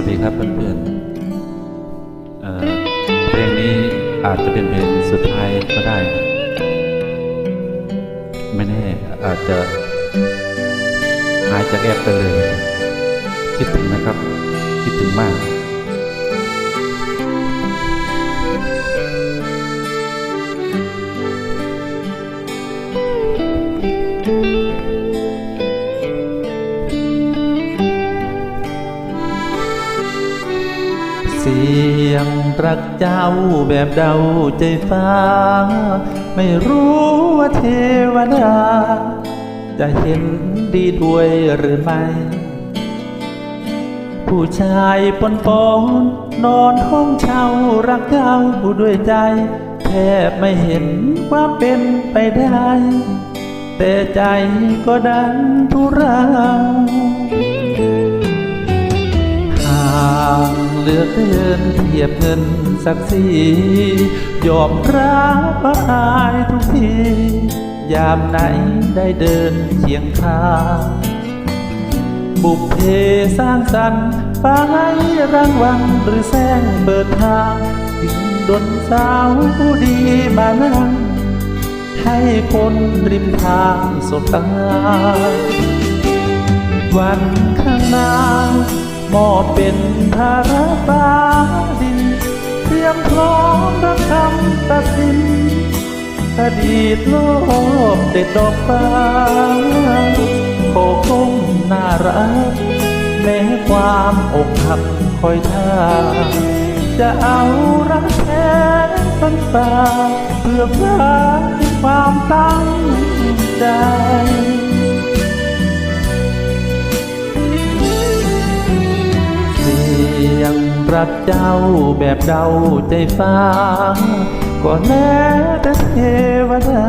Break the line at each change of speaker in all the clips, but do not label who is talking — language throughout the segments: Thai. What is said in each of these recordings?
วัสดีครับเพื่อนๆเเพลงนี้อาจจะเป็นเพลงสุดท้ายก็ได้ ไม่แน่อาจจะหายจากแอปไปเลย คิดถึงนะครับ คิดถึงมาก สียงรักเจ้าแบบเดาใจฟ้า ไม่รู้ว่าเทวดา จะเห็นดีด้วยหรือไม่ ผู้ชายปนปนนอนห้องเช่ารักเจ้าด้วยใจ แทบไม่เห็นความเป็นไปได้ แต่ใจก็ดันทุรังหาง เหลือเกินเทียบเงินสักสียอมรับว่าอายทุกทียามไหนได้เดินเคียงข้างบุพเพสร้างสรรค์ฟ้าให้รางวัลหรือแสงเปิดทางจึงดนสาวผู้ดีมานั่งให้คนริมทางสบตาวันข้างหน้า มอบเป็นภาระฟ้าดิน เตรียมพร้อมรับคำตัดสินอดีตโลกเด็ดดอกฟ้าโคคงน่ารักแม้ความอกหักคอยท่า จะเอารักแท้ฟันฝ่าเพื่อพระความตั้งใจ ยงรักเจ้าแบบเดาใจฟ้า ก็แน่แต่เทวดา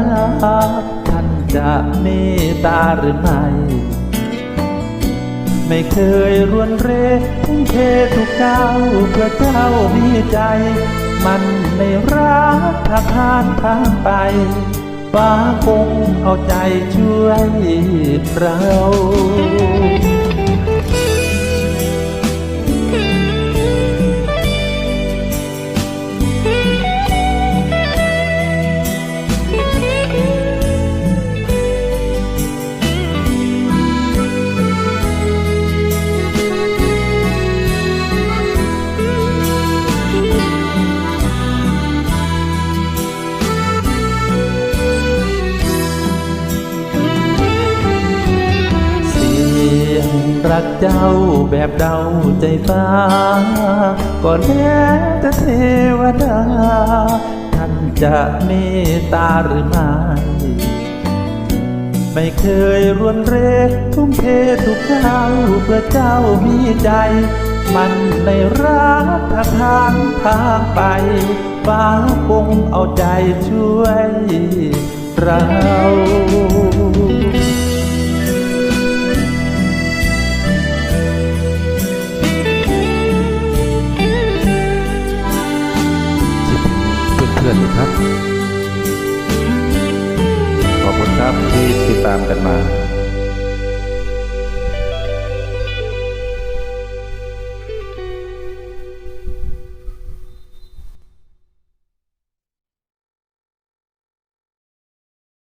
ท่านจะเมตตาหรือไม่ ไม่เคยรวนเรทุ่มเททุกก้าวเพื่อเจ้ามีใจ มันในรักทางทานทางไปฟ้าคงเอาใจช่วยเรา รักเจ้าแบบเดาใจฟ้าก็แน่แต่เทวดา ท่านจะเมตตาหรือไม่ ไม่เคยรวนเรทุ่มเททุกก้าวเพื่อเจ้ามีใจ มันในรักทางทางทางไป ฟ้าคงเอาใจช่วยเรา พื่อนๆครับ ขอบคุณครับที่ติดตามกันมา